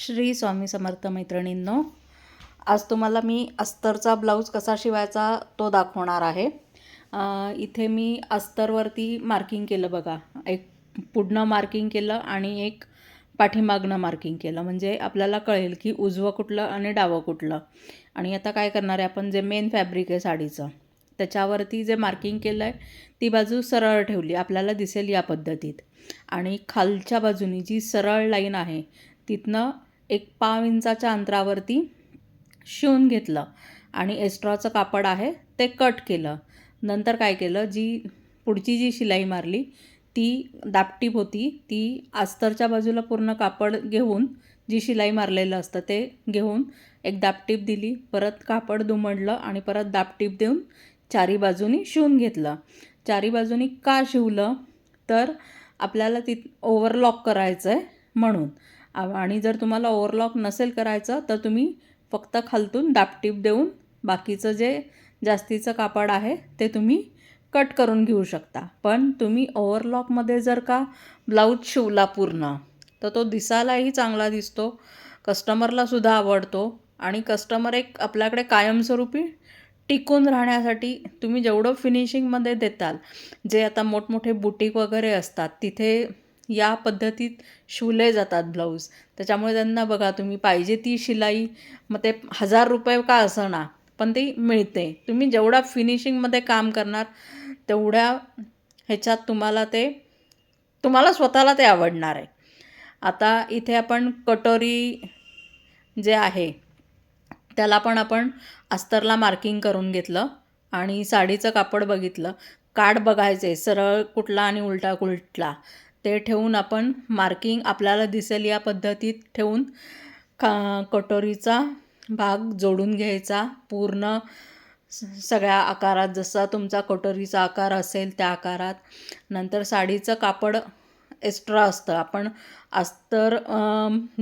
श्री स्वामी समर्थ मैत्रिणींनो आज तुम्हाला मी अस्तरचा ब्लाऊज कसा शिवायचा तो दाखवणार आहे. इथे मी अस्तरवरती मार्किंग केलं बघा. एक पुढनं मार्किंग केलं आणि एक पाठीमागनं मार्किंग केलं. म्हणजे आपल्याला कळेल की उजवं कुठलं आणि डावं कुठलं. आणि आता काय करणार आहे आपण जे मेन फॅब्रिक आहे साडीचं त्याच्यावरती जे मार्किंग केलं आहे ती बाजू सरळ ठेवली. आपल्याला दिसेल या पद्धतीत. आणि खालच्या बाजूनी जी सरळ लाईन आहे तिथनं एक पाव इंचाच्या अंतरावरती शिवून घेतलं आणि एस्ट्रॉचं कापड आहे ते कट केलं. नंतर काय केलं जी पुढची जी शिलाई मारली ती दापटीप होती. ती आस्तरच्या बाजूला पूर्ण कापड घेऊन जी शिलाई मारलेलं असतं ते घेऊन एक दापटीप दिली. परत कापड दुमडलं आणि परत दापटीप देऊन चारी बाजूनी शिवून घेतलं. चारी बाजूनी का शिवलं? तर आपल्याला ती ओव्हरलॉक करायचं आहे म्हणून. आणि जर तुम्हाला ओव्हरलॉक नसेल करायचं तर तुम्ही फक्त खालतून दापटीप देऊन बाकीचं जे जास्तीचं कापड आहे ते तुम्ही कट करून घेऊ शकता. पण तुम्ही ओव्हरलॉकमध्ये जर का ब्लाऊज शिवला पूर्ण तर तो दिसायलाही चांगला दिसतो कस्टमरलासुद्धा आवडतो आणि कस्टमर एक आपल्याकडे कायमस्वरूपी टिकून राहण्यासाठी तुम्ही जेवढं फिनिशिंगमध्ये देताल जे आता मोठमोठे बुटीक वगैरे असतात तिथे या पद्धतीत शिवले जातात ब्लाऊज. त्याच्यामुळे त्यांना बघा तुम्ही पाहिजे ती शिलाई मग ते हजार रुपये का असं पण ती मिळते. तुम्ही जेवढा फिनिशिंगमध्ये काम करणार तेवढ्या ह्याच्यात तुम्हाला ते तुम्हाला स्वतःला ते आवडणार आहे. आता इथे आपण कटोरी जे आहे त्याला पण आपण अस्तरला मार्किंग करून घेतलं आणि साडीचं कापड बघितलं. काठ बघायचे सरळ कुठला आणि उलटा कुठला. ते ठेवून आपण मार्किंग आपल्याला दिसेल या पद्धतीत ठेवून का कटोरीचा भाग जोडून घ्यायचा. पूर्ण सगळ्या आकारात जसा तुमचा कटोरीचा आकार असेल त्या आकारात. नंतर साडीचं कापड एक्स्ट्रा असतं. आपण अस्तर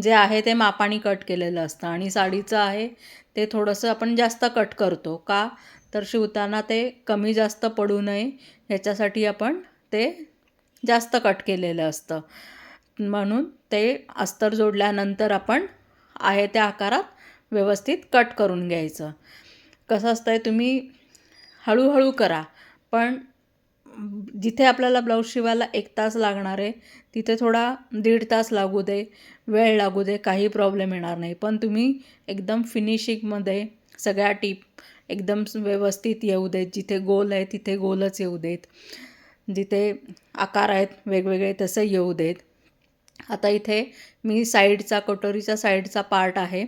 जे आहे ते मापाने कट केलेलं असतं. आणि साडीचं आहे ते थोडंसं आपण जास्त कट करतो. का? तर शिवताना ते कमी जास्त पडू नये. ह्याच्यासाठी आपण ते जास्त कट केलेलं असतं. म्हणून ते अस्तर जोडल्यानंतर आपण आहे त्या आकारात व्यवस्थित कट करून घ्यायचं. कसं असतं आहे तुम्ही हळूहळू करा पण जिथे आपल्याला ब्लाऊज शिवायला एक तास लागणार आहे तिथे थोडा दीड तास लागू दे वेळ लागू दे काही प्रॉब्लेम येणार नाही. पण तुम्ही एकदम फिनिशिंगमध्ये सगळ्या टीप एकदम व्यवस्थित येऊ देत जिथे गोल आहे तिथे गोलच येऊ देत. जिथे आकार आहेत वेगवेगळे तसं येऊ देत. आता इथे मी साईडचा कटोरीचा साईडचा पार्ट आहे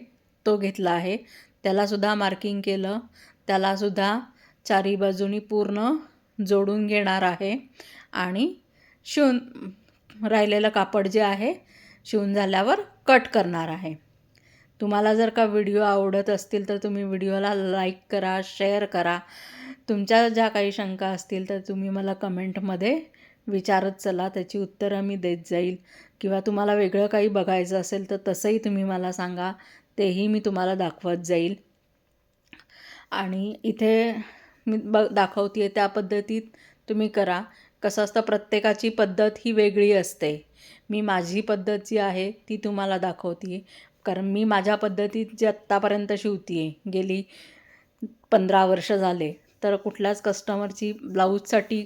तो घेतला आहे. त्यालासुद्धा मार्किंग केलं. त्यालासुद्धा चारी बाजूनी पूर्ण जोडून घेणार आहे. आणि शिवून राहिलेलं कापड जे आहे शिवून झाल्यावर कट करणार आहे. तुम्हाला जर का व्हिडिओ आवडत असतील तर तुम्ही व्हिडिओला लाईक करा शेअर करा. तुमच्या ज्या काही शंका असतील तर तुम्ही मला कमेंटमध्ये विचारत चला त्याची उत्तरं मी देत जाईल. किंवा तुम्हाला वेगळं काही बघायचं असेल तर तसंही तुम्ही मला सांगा तेही मी तुम्हाला दाखवत जाईल. आणि इथे मी ब दाखवते त्या पद्धतीत तुम्ही करा. कसं असतं प्रत्येकाची पद्धत ही वेगळी असते. मी माझी पद्धत जी आहे ती तुम्हाला दाखवते कारण मी माझ्या पद्धतीत जी आत्तापर्यंत शिवते आहे गेली पंधरा वर्ष झाले तर कुठल्याच कस्टमरची ब्लाऊजसाठी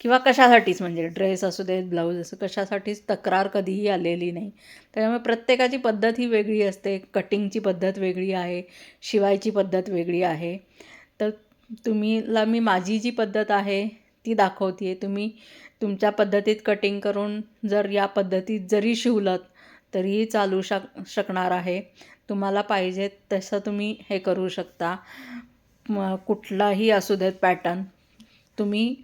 किंवा कशासाठीच म्हणजे ड्रेस असू देत ब्लाऊज असं कशासाठीच तक्रार कधीही आलेली नाही. त्यामुळे प्रत्येकाची पद्धत ही वेगळी असते. कटिंगची पद्धत वेगळी आहे. शिवायची पद्धत वेगळी आहे. तर तुम्हीला मी माझी जी पद्धत आहे ती दाखवते आहे तुम्ही तुमच्या पद्धतीत कटिंग करून जर या पद्धतीत जरी शिवलत तरीही चालू शक शकणार आहे. तुम्हाला पाहिजे तसं तुम्ही हे करू शकता. मग कुठलाही असू देत पॅटर्न तुम्ही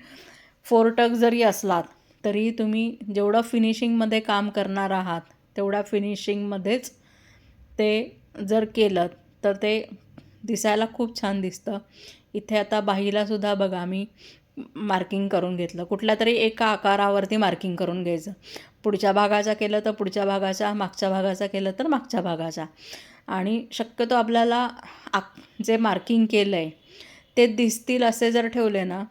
फोर टक जरी असलात तरी तुम्ही जेवढं फिनिशिंगमध्ये काम करणार आहात तेवढ्या फिनिशिंगमध्येच ते जर केलं तर ते दिसायला खूप छान दिसतं. इथे आता बाहीलासुद्धा बघा मी मार्किंग करून घेतलं. कुठल्या तरी एका आकारावरती मार्किंग करून घ्यायचं. पुढच्या भागाचा केलं तर पुढच्या भागाचा मागच्या भागाचा केलं तर मागच्या भागाचा. आणि शक्यतो आपल्याला आ जे मार्किंग केलं आहे ते दिसतील असे जर ठेवले ना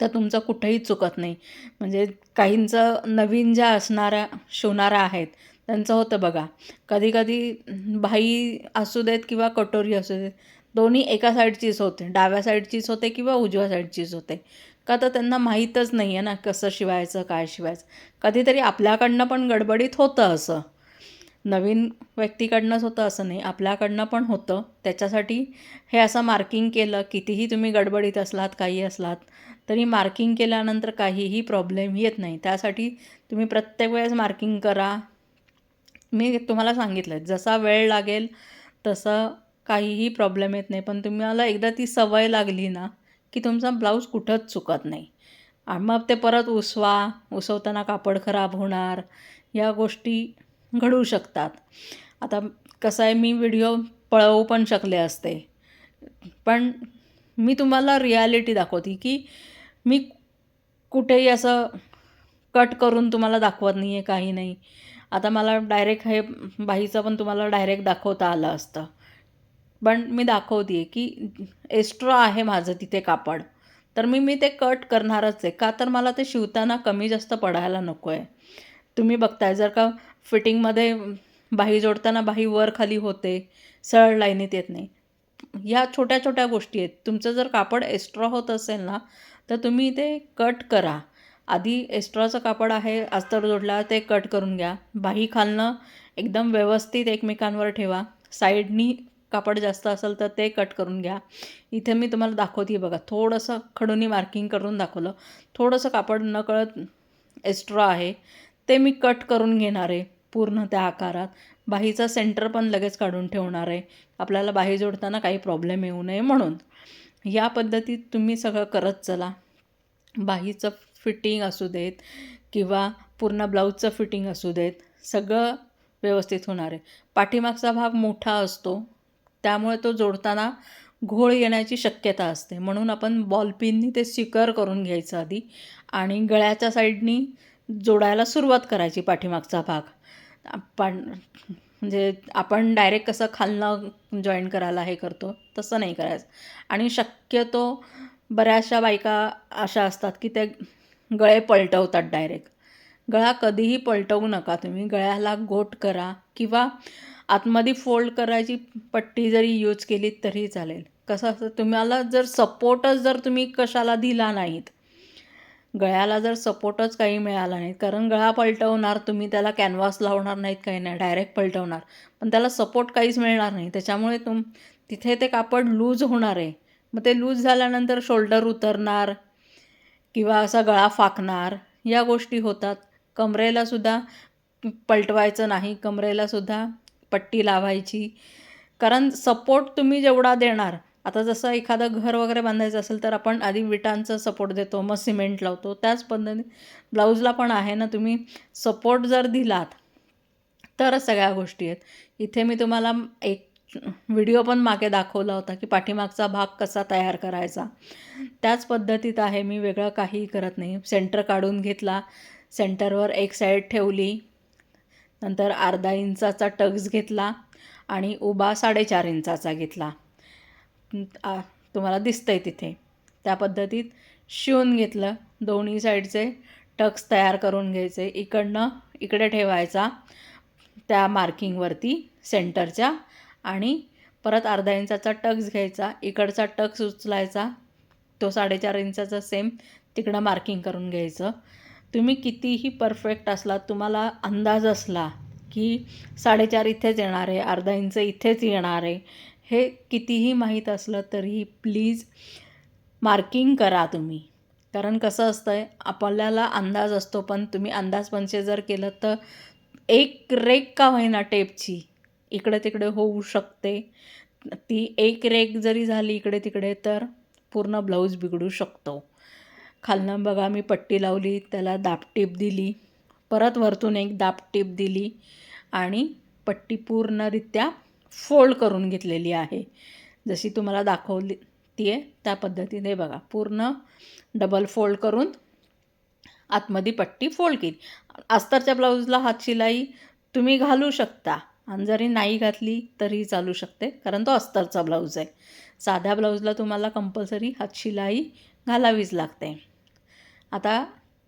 तर तुमचं कुठंही चुकत नाही. म्हणजे काहींचं नवीन ज्या असणाऱ्या शिवणाऱ्या आहेत त्यांचं होतं बघा. कधी कधी असू देत किंवा कटोरी असू देत दोन्ही एका साईडचीच होते. डाव्या साईडचीच होते किंवा उजव्या साईडचीच होते. का तर त्यांना माहीतच नाही आहे ना कसं शिवायचं काय शिवायचं. कधीतरी आपल्याकडनं पण गडबडीत होतं असं. नवीन व्यक्तीकडनंच होतं असं नाही आपल्याकडनं पण होतं. त्याच्यासाठी हे असं मार्किंग केलं कितीही तुम्ही गडबडीत असलात काही असलात तरी मार्किंग केल्यानंतर काहीही प्रॉब्लेम येत नाही. त्यासाठी तुम्ही प्रत्येक वेळेस मार्किंग करा. मी तुम्हाला सांगितलं जसा वेळ लागेल तसं काहीही प्रॉब्लेम येत नाही. पण तुम्हाला एकदा ती सवय लागली ना की तुमचा ब्लाऊज कुठंच चुकत नाही. आणि मग ते परत उसवा उसवताना कापड खराब होणार. या गोष्टी घडू शकतात. आता कसं आहे मी व्हिडिओ पळवू पण शकले असते. पण मी तुम्हाला रियालिटी दाखवते की मी कुठेही असं कट करून तुम्हाला दाखवत नाही आहे काही नाही. आता मला डायरेक्ट हे बाईचं पण तुम्हाला डायरेक्ट दाखवता आलं असतं. पण मी दाखवते आहे की एक्स्ट्रा आहे माझं तिथे कापड. तर मी मी ते कट करणारच आहे. का तर मला ते शिवताना कमी जास्त पडायला नको आहे तुम्ही बघताय जर का फिटिंगमध्ये बाही जोडताना बाही वर खाली होते सरळ लाईनीत येत नाही. ह्या छोट्या छोट्या गोष्टी आहेत. तुमचं जर कापड एक्स्ट्रा होत असेल ना तर तुम्ही ते कट करा. आधी एक्स्ट्राचं कापड आहे अस्तर जोडला ते कट करून घ्या. बाही खालनं एकदम व्यवस्थित एकमेकांवर ठेवा. साईडनी कापड जास्त असेल तर ते कट करून घ्या. इथे मी तुम्हाला दाखवते बघा. थोडंसं खडूनी मार्किंग करून दाखवलं. थोडंसं कापड नकळत एक्स्ट्रा आहे. ते मी कट करून घेणार आहे. पूर्ण त्या आकारात. बाहीचा सेंटर पण लगेच काढून ठेवणार आहे. आपल्याला बाही जोडताना काही प्रॉब्लेम येऊ नये म्हणून. या पद्धतीत तुम्ही सगळं करत चला. बाहीचं फिटिंग असू देत किंवा पूर्ण ब्लाऊजचं फिटिंग असू देत सगळं व्यवस्थित होणार आहे. पाठीमागचा भाग मोठा असतो. त्यामुळे तो जोडताना घोळ येण्याची शक्यता असते. म्हणून आपण बॉलपिननी ते सिकर करून घ्यायचं आधी आणि गळ्याच्या साईडनी जोडायला सुरुवात करायची पाठीमागचा भाग. आपण म्हणजे आपण डायरेक्ट कसं खालनं जॉईन करायला हे करतो तसं नाही करायचं. आणि शक्यतो बऱ्याचशा बायका अशा असतात की ते गळे पलटवतात डायरेक्ट गळा कधीही पलटवू नका तुम्ही. गळ्याला गोट करा किंवा आतमध्ये फोल्ड करायची पट्टी जरी यूज केली तरी चालेल. कसं असतं तुम्हाला जर सपोर्टच जर तुम्ही कशाला दिला नाहीत गळ्याला जर सपोर्टच काही मिळाला नाही कारण गळा पलटवणार तुम्ही त्याला कॅनव्हास लावणार नाहीत काही नाही डायरेक्ट पलटवणार. पण त्याला सपोर्ट काहीच मिळणार नाही. त्याच्यामुळे तुम तिथे ते कापड लूज होणार आहे. मग ते लूज झाल्यानंतर शोल्डर उतरणार किंवा असा गळा फाकणार या गोष्टी होतात. कमरेलासुद्धा पलटवायचं नाही कमरेलासुद्धा पट्टी लावायची. कारण सपोर्ट तुम्ही जेवढा देणार आता जसं एखादं घर वगैरे बांधायचं असेल तर आपण आधी विटांचा सपोर्ट देतो मग सिमेंट लावतो. त्याच पद्धतीने ब्लाऊजला पण आहे ना तुम्ही सपोर्ट जर दिलात तरच सगळ्या गोष्टी आहेत. इथे मी तुम्हाला एक व्हिडिओ पण मागे दाखवला होता की पाठीमागचा भाग कसा तयार करायचा. त्याच पद्धतीत आहे मी वेगळं काहीही करत नाही. सेंटर काढून घेतला सेंटरवर एक साईड ठेवली नंतर अर्धा इंचाचा टक्स घेतला आणि उभा साडेचार इंचाचा घेतला. तुम्हाला दिसतं आहे तिथे. त्या पद्धतीत शिवून घेतलं. दोन्ही साईडचे टक्स तयार करून घ्यायचे. इकडनं इकडे ठेवायचा त्या मार्किंगवरती सेंटरच्या. आणि परत अर्धा इंचाचा टक्स घ्यायचा. इकडचा टक्स उचलायचा. तो साडेचार इंचाचा सेम तिकडं मार्किंग करून घ्यायचं. तुम्ही कितीही परफेक्ट असलात तुम्हाला अंदाज असला की साडेचार इथेच येणार आहे अर्धा इंच इथेच येणार आहे हे कितीही माहीत असलं तरीही प्लीज मार्किंग करा तुम्ही. कारण कसं असतं आहे आपल्याला अंदाज असतो पण तुम्ही अंदाजपंचे जर केलं तर एक रेक का होईना टेपची इकडे तिकडे होऊ शकते. ती एक रेक जरी झाली इकडे तिकडे तर पूर्ण ब्लाऊज बिघडू शकतो. खालनं बघा मी पट्टी लावली त्याला दापटीप दिली. परत वरतून एक दापटीप दिली आणि पट्टी पूर्णरित्या फोल्ड करून घेतलेली आहे. जशी तुम्हाला दाखवली ती आहे त्या पद्धतीने बघा पूर्ण डबल फोल्ड करून आतमध्ये पट्टी फोल्ड केली. अस्तरच्या ब्लाऊजला हात शिलाई तुम्ही घालू शकता आणि जरी नाही घातली तरी चालू शकते कारण तो अस्तरचा ब्लाऊज आहे. साध्या ब्लाऊजला तुम्हाला कंपल्सरी हात शिलाई घालावीच लागते. आता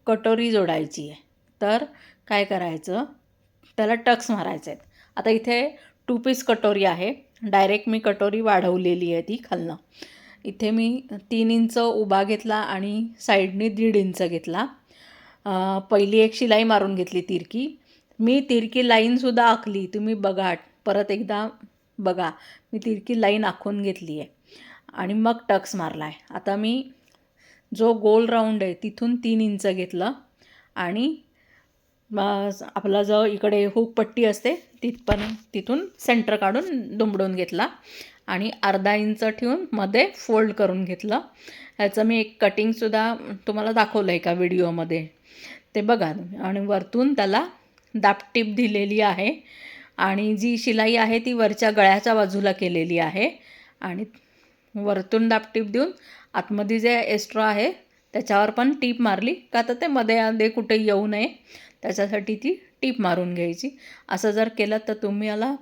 कटोरी जोडायची आहे. तर काय करायचं? त्याला टक्स मारायचे आहेत. आता इथे टू पीस कटोरी आहे. डायरेक्ट मी कटोरी वाढवलेली आहे ती खालनं. इथे मी तीन इंच उभा घेतला आणि साईडने दीड इंच घेतला. पहिली एक शिलाई मारून घेतली तिरकी. मी तिरकी लाईनसुद्धा आखली. तुम्ही बघा. परत एकदा बघा. मी तिरकी लाईन आखून घेतली आहे. आणि मग टक्स मारला आहे आता मी जो गोल राऊंड आहे तिथून तीन इंच घेतलं आणि आपला जो इकडे हुकपट्टी असते तिथपण तिथून सेंटर काढून दुमडून घेतला आणि अर्धा इंच ठेवून मध्ये फोल्ड करून घेतलं. ह्याचं मी एक कटिंगसुद्धा तुम्हाला दाखवलं आहे का व्हिडिओमध्ये ते बघा आणि वरतून त्याला दापटीप दिलेली आहे आणि जी शिलाई आहे ती वरच्या गळ्याच्या बाजूला केलेली आहे. आणि वरतून दापटीप देऊन आतमध्ये जे एस्ट्रॉ आहे त्याच्यावर पण टीप मारली. का तर ते मध्ये कुठे येऊ नये. त्याच्यासाठी ती टीप मारून घ्यायची. असं जर केलं तर तुम्ही याला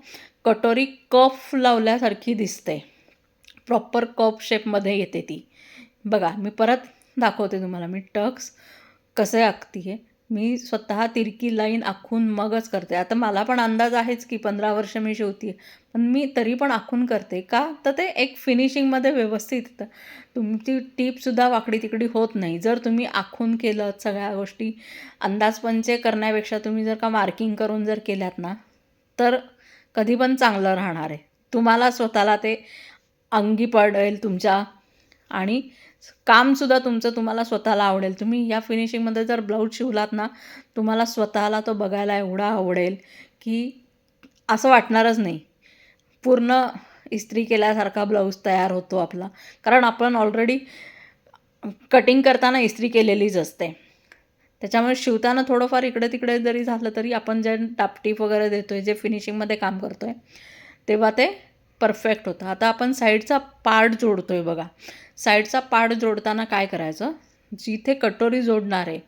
कटोरी कफ लावल्यासारखी दिसते. प्रॉपर कप शेपमध्ये येते ती. बघा मी परत दाखवते तुम्हाला. मी टक्स कसे आखते आहे मी स्वतः तिरकी लाईन आखून मगच करते. आता मला पण अंदाज आहेच की पंधरा वर्ष मी शिवते पण मी तरी पण आखून करते का? तर ते एक फिनिशिंगमध्ये व्यवस्थित येतं. तुमची टीपसुद्धा वाकडी तिकडी होत नाही. जर तुम्ही आखून केलं सगळ्या गोष्टी अंदाजपंचे करण्यापेक्षा तुम्ही जर का मार्किंग करून जर केल्यात ना तर कधी पण चांगलं राहणार आहे. तुम्हाला स्वतःला ते अंगी पडेल तुमच्या आणि कामसुद्धा तुमचं तुम्हाला स्वतःला आवडेल. तुम्ही या फिनिशिंगमध्ये जर ब्लाऊज शिवलात ना तुम्हाला स्वतःला तो बघायला एवढा आवडेल की असं वाटणारच नाही. पूर्ण इस्त्री केल्यासारखा ब्लाऊज तयार होतो आपला. कारण आपण ऑलरेडी कटिंग करताना इस्त्री केलेलीच असते. त्याच्यामुळे शिवताना थोडंफार इकडे तिकडे जरी झालं तरी आपण जे टापटीप वगैरे देतो आहे जे फिनिशिंगमध्ये काम करतो आहे तेव्हा ते परफेक्ट होतं. आता आपण साईडचा पार्ट जोडतो आहे बघा. साईडचा पार्ट जोडताना काय करायचं? जिथे कटोरी जोडणार आहे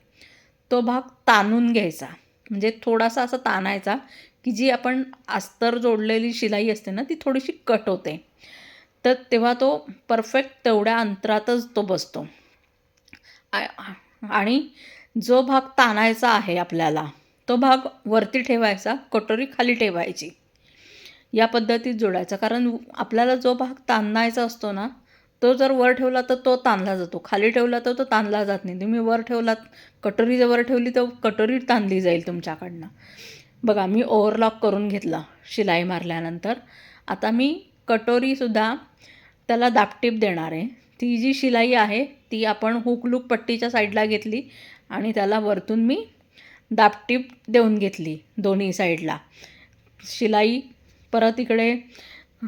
तो भाग ताणून घ्यायचा. म्हणजे थोडासा असा ताणायचा की जी आपण अस्तर जोडलेली शिलाई असते ना ती थोडीशी कट होते. तर तेव्हा तो परफेक्ट तेवढ्या अंतरातच तो बसतो. आणि जो भाग ताणायचा आहे आपल्याला तो भाग वरती ठेवायचा कटोरी खाली ठेवायची. या पद्धतीत जोडायचा. कारण आपल्याला जो भाग ताणायचा असतो ना तो जर वर ठेवला तर तो ताणला जातो. खाली ठेवला तर तो ताणला जात नाही. तुम्ही वर ठेवलात कटोरी जर वर ठेवली तर कटोरी ताणली जाईल तुमच्याकडनं. बघा मी ओव्हरलॉक करून घेतला शिलाई मारल्यानंतर. आता मी कटोरीसुद्धा त्याला दापटीप देणार आहे. ती जी शिलाई आहे ती आपण हुकलूक पट्टीच्या साईडला घेतली आणि त्याला वरतून मी दापटीप देऊन घेतली दोन्ही साईडला. शिलाई परत इकडे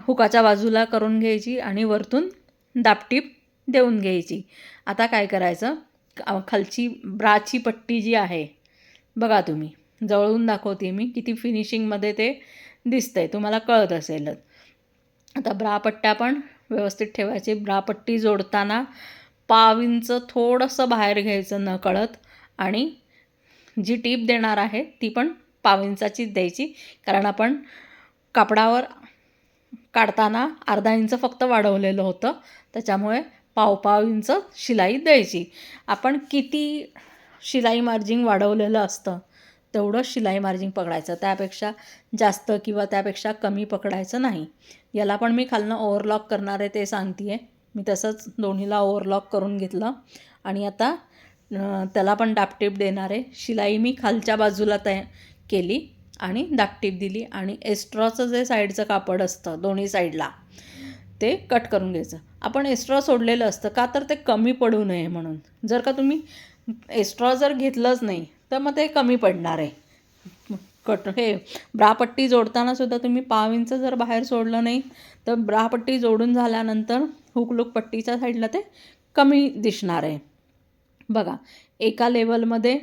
हुकाच्या बाजूला करून घ्यायची आणि वरतून दापटीप देऊन घ्यायची. आता काय करायचं? खालची ब्राची पट्टी जी आहे बघा तुम्ही. जवळून दाखवते मी किती फिनिशिंगमध्ये ते दिसतं आहे तुम्हाला कळत असेलच. आता ब्रापट्ट्या पण व्यवस्थित ठेवायची. ब्रापट्टी जोडताना पाव थोडंसं बाहेर घ्यायचं न कळत आणि जी टीप देणार आहे ती पण पाविंचाचीच द्यायची. कारण आपण कापडावर काढताना अर्धा इंच फक्त वाढवलेलं होतं. त्याच्यामुळे पावपाव इंच शिलाई द्यायची. आपण किती शिलाई मार्जिंग वाढवलेलं असतं तेवढं शिलाई मार्जिंग पकडायचं. त्यापेक्षा जास्त किंवा त्यापेक्षा कमी पकडायचं नाही. याला पण मी खालनं ओव्हरलॉक करणार आहे ते सांगते आहे मी तसंच दोन्हीला ओव्हरलॉक करून घेतलं. आणि आता त्याला पण डापटीप देणार आहे. शिलाई मी खालच्या बाजूला तया केली. आणि दाकटीप दिली आणि एस्ट्रॉचं जे साईडचं कापड असतं दोन्ही साईडला ते कट करून घ्यायचं. आपण एस्ट्रॉ सोडलेलं असतं का तर ते कमी पडू नये म्हणून. जर का तुम्ही एस्ट्रॉ जर घेतलंच नाही तर मग ते कमी पडणार आहे. कट हे ब्रापट्टी जोडताना सुद्धा तुम्ही पाव इंच जर बाहेर सोडलं नाही तर ब्रापट्टी जोडून झाल्यानंतर हुकलूक पट्टीच्या साईडला ते कमी दिसणार आहे. बघा एका लेवलमध्ये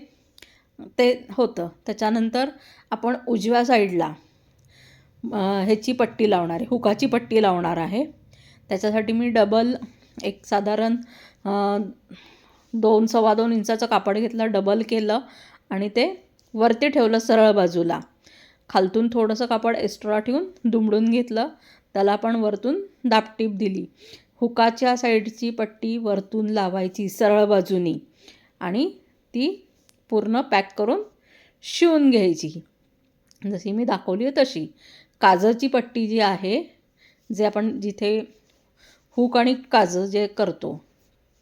ते होतं. त्याच्यानंतर आपण उजव्या साईडला ह्याची पट्टी लावणार आहे हुकाची पट्टी लावणार आहे. त्याच्यासाठी मी डबल एक साधारण दोन सव्वा दोन इंचाचं कापड घेतलं डबल केलं आणि ते वरती ठेवलं सरळ बाजूला. खालतून थोडंसं कापड एक्स्ट्रा ठेवून दुमडून घेतलं. त्याला पण वरतून दापटीप दिली. हुकाच्या साईडची पट्टी वरतून लावायची सरळ बाजूनी आणि ती पूर्ण पॅक करून शिवून घ्यायची. जशी मी दाखवली आहे तशी. काजची पट्टी जी आहे जे आपण जिथे हुक आणि काजं जे करतो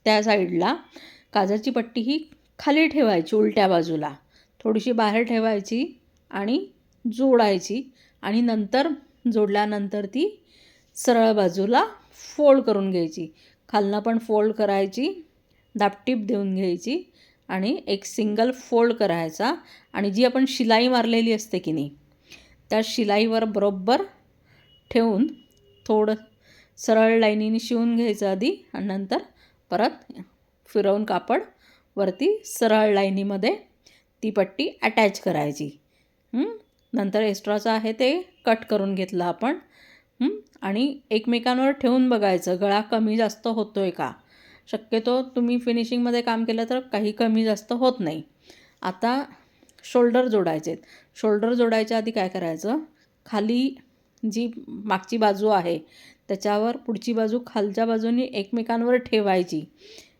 त्या साईडला काजाची पट्टी ही खाली ठेवायची उलट्या बाजूला. थोडीशी बाहेर ठेवायची आणि जोडायची आणि नंतर जोडल्यानंतर ती सरळ बाजूला फोल्ड करून घ्यायची. खालनं पण फोल्ड करायची दापटीप देऊन घ्यायची. आणि एक सिंगल फोल्ड करायचा आणि जी आपण शिलाई मारलेली असते की नाही त्या शिलाईवर बरोबर ठेवून थोडं सरळ लाईनीने शिवून घ्यायचं आधी आणि नंतर परत फिरवून कापड वरती सरळ लाईनीमध्ये ती पट्टी अटॅच करायची. नंतर एक्स्ट्राचं आहे ते कट करून घेतलं आपण. आणि एकमेकांवर ठेवून बघायचं गळा कमी जास्त होतो आहे का? शक्यतो तुम्ही फिनिशिंगमध्ये काम केलं तर काही कमी जास्त होत नाही. आता शोल्डर जोडायचे आहेत. शोल्डर जोडायच्या आधी काय करायचं? खाली जी मागची बाजू आहे त्याच्यावर पुढची बाजू खालच्या बाजूने एकमेकांवर ठेवायची.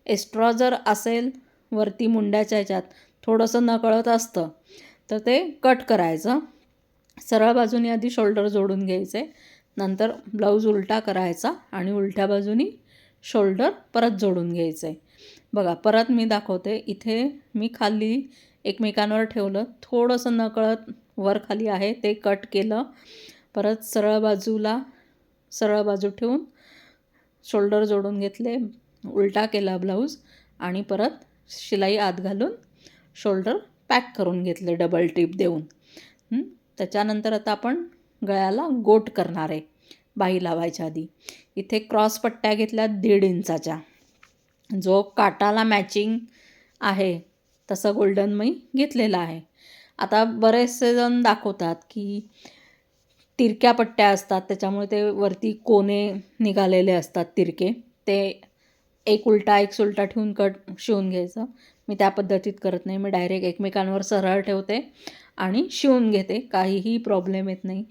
एक्स्ट्रा जर असेल वरती मुंड्याच्या ह्याच्यात थोडंसं नकळत असतं तर ते कट करायचं. सरळ बाजूने आधी शोल्डर जोडून घ्यायचे. नंतर ब्लाऊज उलटा करायचा आणि उलट्या बाजूनी शोल्डर परत जोडून घ्यायचं आहे बघा परत मी दाखवते. इथे मी खाली एकमेकांवर ठेवलं. थोडंसं नकळत वर खाली आहे ते कट केलं. परत सरळ बाजूला सरळ बाजू ठेवून शोल्डर जोडून घेतले उलटा केला ब्लाऊज आणि परत शिलाई आत घालून शोल्डर पॅक करून घेतले डबल टिप देऊन. त्याच्यानंतर आता आपण गळ्याला गोट करणार आहे. बाही लावायच्या आधी. इथे क्रॉस पट्ट्या घेतल्या दीड इंचाच्या. जो काटाला मॅचिंग आहे तसं गोल्डन मी घेतलेला आहे. आता बरेचसे जण दाखवतात की तिरक्या पट्ट्या असतात त्याच्यामुळे ते वरती कोने निघालेले असतात तिरके. ते एक उलटा एक सुलटा ठेवून कट शिवून घ्यायचं. मी त्या पद्धतीत करत नाही मी डायरेक्ट एकमेकांवर सरळ ठेवते. आणि शिवून घेते. काहीही प्रॉब्लेम येत नाही.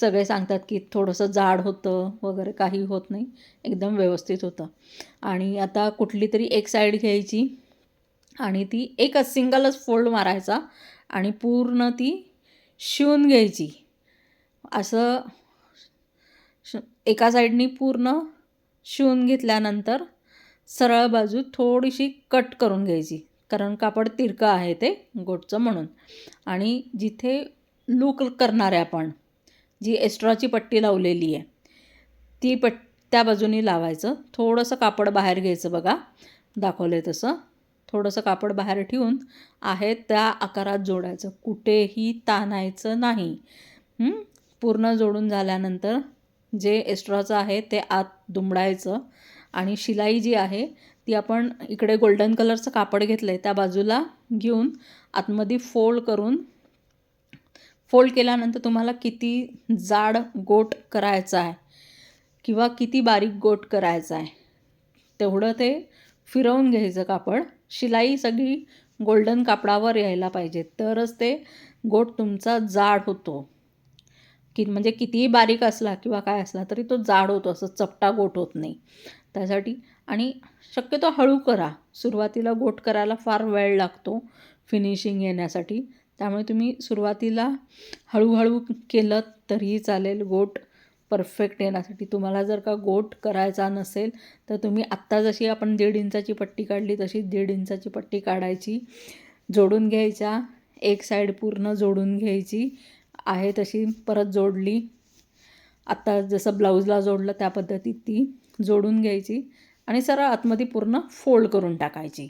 सगळे सांगतात की थोडंसं जाड होतं वगैरे काही होत नाही. एकदम व्यवस्थित होतं. आणि आता कुठली तरी एक साईड घ्यायची आणि ती एकच सिंगलच फोल्ड मारायचा आणि पूर्ण ती शिवून घ्यायची. असं श एका साईडनी पूर्ण शिवून घेतल्यानंतर सरळ बाजू थोडीशी कट करून घ्यायची. कारण कापड तिरकं आहे ते गोटचं म्हणून. आणि जिथे लूक करणार आहे आपण जी एस्ट्राची पट्टी लावलेली आहे ती पट त्या बाजूनी लावायचं. थोडंसं कापड बाहेर घ्यायचं बघा. दाखवलं आहे तसं. थोडंसं कापड बाहेर ठेवून आहे त्या आकारात जोडायचं. कुठेही ताणायचं नाही. पूर्ण जोडून झाल्यानंतर जे एक्स्ट्राचं आहे ते आत दुमडायचं. आणि शिलाई जी आहे ती आपण इकडे गोल्डन कलरचं कापड घेतलं आहे त्या बाजूला घेऊन आतमध्ये फोल्ड करून फोल्ड केल्यानंतर तुम्हाला किती जाड गोट करायचा आहे किंवा किती बारीक गोट करायचा आहे तेवढं ते फिरवून घ्यायचं कापड. शिलाई सगळी गोल्डन कापडावर यायला पाहिजे तरच ते गोट तुमचा जाड होतो. की म्हणजे कितीही बारीक असला किंवा काय असला तरी तो जाड होतो असं चपटा गोट होत नाही. त्यासाठी आणि शक्यतो हळू करा. सुरुवातीला गोट करायला फार वेळ लागतो फिनिशिंग येण्यासाठी. त्यामुळे तुम्ही सुरुवातीला हळूहळू केलं तरीही चालेल. गोट परफेक्ट येण्यासाठी. तुम्हाला जर का गोट करायचा नसेल तर तुम्ही आत्ता जशी आपण दीड इंचाची पट्टी काढली तशी दीड इंचाची पट्टी काढायची. जोडून घ्यायच्या. एक साईड पूर्ण जोडून घ्यायची आहे तशी. परत जोडली. आत्ता जसं ब्लाऊजला जोडलं त्या पद्धतीत ती जोडून घ्यायची. आणि सरळ आतमध्ये पूर्ण फोल्ड करून टाकायची.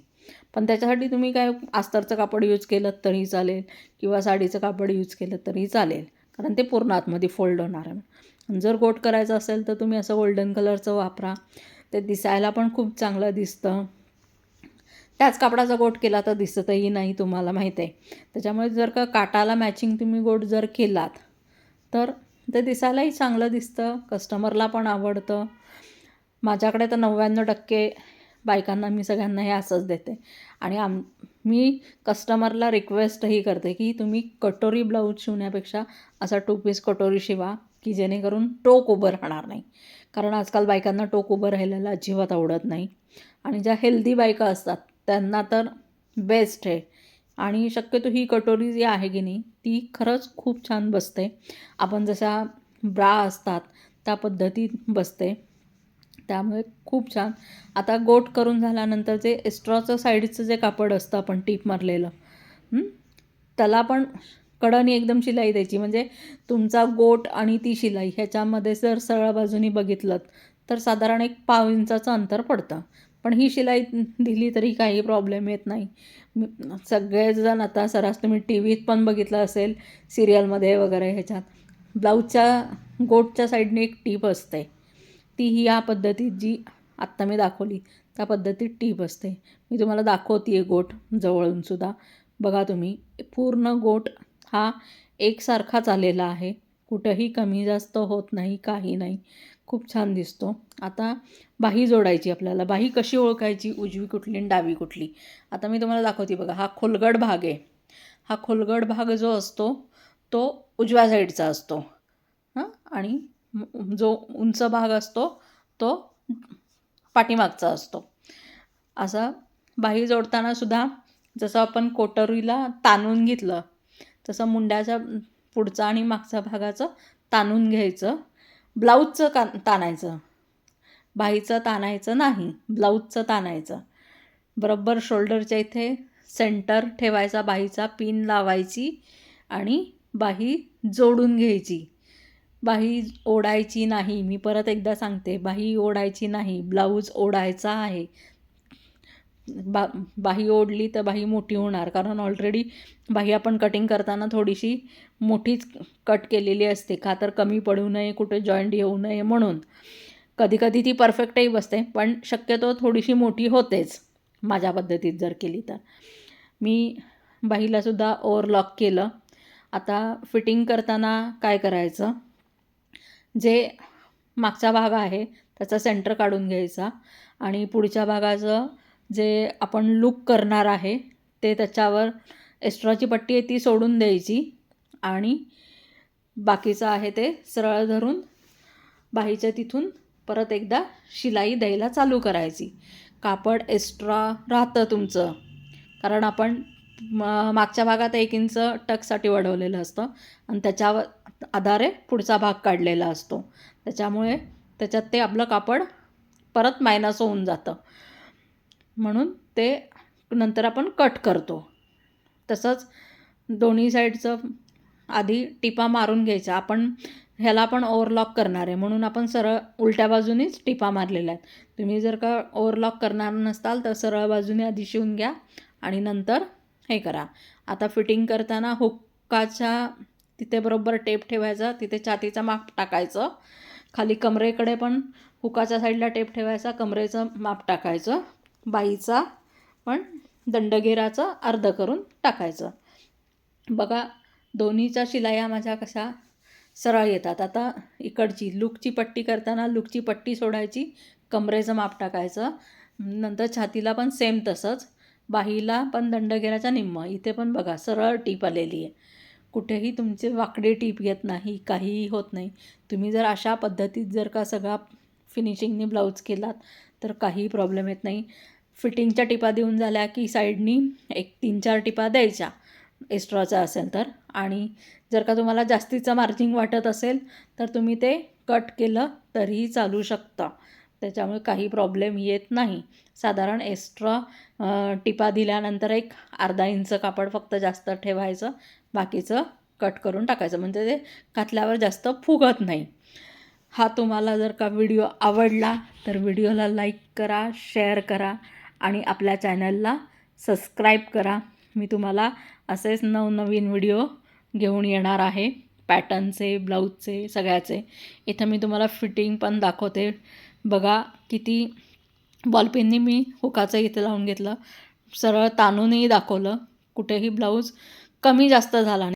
पण त्याच्यासाठी तुम्ही काय अस्तरचं कापड यूज केलं तरी चालेल किंवा साडीचं कापड यूज केलं तरी चालेल. कारण ते पूर्ण आतमध्ये फोल्ड होणार आहे. जर गोट करायचं असेल तर तुम्ही असं गोल्डन कलरचं वापरा. ते दिसायला पण खूप चांगलं दिसतं. त्याच कापडाचा गोट केला तर दिसतही नाही तुम्हाला माहीत आहे. त्याच्यामुळे जर का काटाला मॅचिंग तुम्ही गोट जर केलात तर ते दिसायलाही चांगलं दिसतं. कस्टमरला पण आवडतं. माझ्याकडे तर नव्याण्णव टक्के बायकांना मी सगळ्यांना हे असंच देते. आणि आम मी कस्टमरला रिक्वेस्टही करते की तुम्ही कटोरी ब्लाऊज शिवण्यापेक्षा असा टू पीस कटोरी शिवा की जेणेकरून टोक उभं राहणार नाही. कारण आजकाल बायकांना टोक उभं राहिलेलं अजिबात आवडत नाही. आणि ज्या हेल्दी बायका असतात त्यांना तर बेस्ट आहे. आणि शक्यतो ही कटोरी जी आहे की नाही ती खरंच खूप छान बसते. आपण जशा ब्रा असतात त्या पद्धतीत बसते. त्यामुळे खूप छान. आता गोट करून झाल्यानंतर जे एक्स्ट्राचं साईडचं जे कापड असतं आपण टीप मारलेलं त्याला पण कडनी एकदम शिलाई द्यायची. म्हणजे तुमचा गोट आणि ती शिलाई ह्याच्यामध्ये जर सरळ बाजूनी बघितलं तर साधारण एक पाव इंचाचं अंतर पडतं. पण ही शिलाई दिली तरी काही प्रॉब्लेम येत नाही. सगळेजण आता सरास तुम्ही टी व्हीत पण बघितलं असेल सिरियलमध्ये वगैरे ह्याच्यात. ब्लाऊजच्या गोटच्या साईडने एक टीप असते. ती ही या पद्धतीत जी आत्ता मी दाखवली त्या पद्धतीत टीप असते. मी तुम्हाला दाखवते आहे गोट जवळूनसुद्धा बघा तुम्ही पूर्ण गोट हा एकसारखाच आलेला आहे. कुठंही कमी जास्त होत नाही काही नाही. खूप छान दिसतो. आता बाही जोडायची आपल्याला. बाही कशी ओळखायची? उजवी कुठली आणि डावी कुठली? आता मी तुम्हाला दाखवते बघा. हा खोलगड भाग आहे. हा खोलगड भाग जो असतो तो उजव्या साईडचा असतो. हां? आणि जो उंच भाग असतो तो पाठीमागचा असतो. असा बाही जोडताना सुद्धा जसं आपण कोटरीला ताणून घेतलं तसं मुंड्याच्या पुढचा आणि मागचा भागाचं ताणून घ्यायचं. ब्लाऊजचं का ताणायचं. बाहीचं ताणायचं नाही ब्लाऊजचं ताणायचं. बरोबर शोल्डरच्या इथे सेंटर ठेवायचा बाहीचा पिन लावायची आणि बाही जोडून घ्यायची. बाही ओढायची नाही. मी परत एकदा सांगते. बाही ओढायची नाही. ब्लाऊज ओढायचा आहे. बा बाही ओढली तर बाही मोठी होणार. कारण ऑलरेडी बाही आपण कटिंग करताना थोडीशी मोठीच कट केलेली असते. का तर कमी पडू नये कुठे जॉईंट येऊ नये म्हणून. कधी कधी ती परफेक्टही बसते. पण शक्यतो थोडीशी मोठी होतेच. माझ्या पद्धतीत जर केली तर. मी बाहीलासुद्धा ओवरलॉक केलं. आता फिटिंग करताना काय करायचं? जे मागचा भाग आहे त्याचा सेंटर काढून घ्यायचा. आणि पुढच्या भागाचं जे आपण लूक करणार आहे ते त्याच्यावर एक्स्ट्राची पट्टी आहे ती सोडून द्यायची. आणि बाकीचं आहे ते सरळ धरून बाहीच्या तिथून परत एकदा शिलाई द्यायला चालू करायची. कापड एक्स्ट्रा राहतं तुमचं. कारण आपण म- मागच्या भागात एक इंच टकसाठी वाढवलेलं असतं. आणि त्याच्यावर आधारे पुढचा भाग काढलेला असतो. त्याच्यामुळे त्याच्यात ते आपलं कापड परत मायनस होऊन जातं. म्हणून ते नंतर आपण कट करतो. तसंच दोन्ही साईडचं आधी टिपा मारून घ्यायचा आपण ह्याला पण ओव्हरलॉक करणार आहे. म्हणून आपण सरळ उलट्या बाजूनेच टिपा मारलेल्या आहेत. तुम्ही जर का ओव्हरलॉक करणार नसताल तर सरळ बाजूने आधी शिवून घ्या आणि नंतर हे करा. आता फिटिंग करताना हुक्काच्या तिथे बरोबर टेप ठेवायचा तिथे छातीचा माप टाकायचं. खाली कमरेकडे पण हुकाच्या साईडला टेप ठेवायचा कमरेचं माप टाकायचं. बाईचा पण दंडघेराचं अर्ध करून टाकायचं. बघा दोन्हीच्या शिलाया माझ्या कशा सरळ येतात. आता इकडची लुकची पट्टी करताना लुकची पट्टी सोडायची कमरेचं माप टाकायचं. नंतर छातीला पण सेम तसंच. बाहीला पण दंडघेराच्या निम्म. इथे पण बघा सरळ टीप आलेली आहे. कुठेही तुमचे वाकडे टीप येत नाही काहीही होत नाही. तुम्ही जर अशा पद्धतीत जर का सगळा फिनिशिंगने ब्लाऊज केलात तर काही प्रॉब्लेम येत नाही. फिटिंगच्या टिपा देऊन झाल्या की साईडनी एक तीन चार टिपा द्यायच्या एक्स्ट्राचा असेल तर. आणि जर का तुम्हाला जास्तीचं मार्जिंग वाटत असेल तर तुम्ही ते कट केलं तरीही चालू शकता. त्याच्यामुळे काही प्रॉब्लेम येत नाही. साधारण एक्स्ट्रा टिपा दिल्यानंतर एक अर्धा इंच कापड फक्त जास्त ठेवायचं. बाकीचं कट करून टाकायचं. म्हणजे ते घातल्यावर जास्त फुगत नाही. हा तुम्हाला जर का व्हिडिओ आवडला तर व्हिडिओला लाईक करा शेअर करा आणि आपल्या चॅनलला सबस्क्राईब करा. मी तुम्हाला असेच नवनवीन व्हिडिओ घेऊन येणार आहे. पॅटर्नचे ब्लाऊजचे सगळ्याचे. इथं मी तुम्हाला फिटिंग पण दाखवते. बघा किती बॉलपेननी मी हुकाचं इथे लावून घेतलं. सरळ ताणूनही दाखवलं. कुठेही ब्लाऊज कमी जास्त झाला नाही.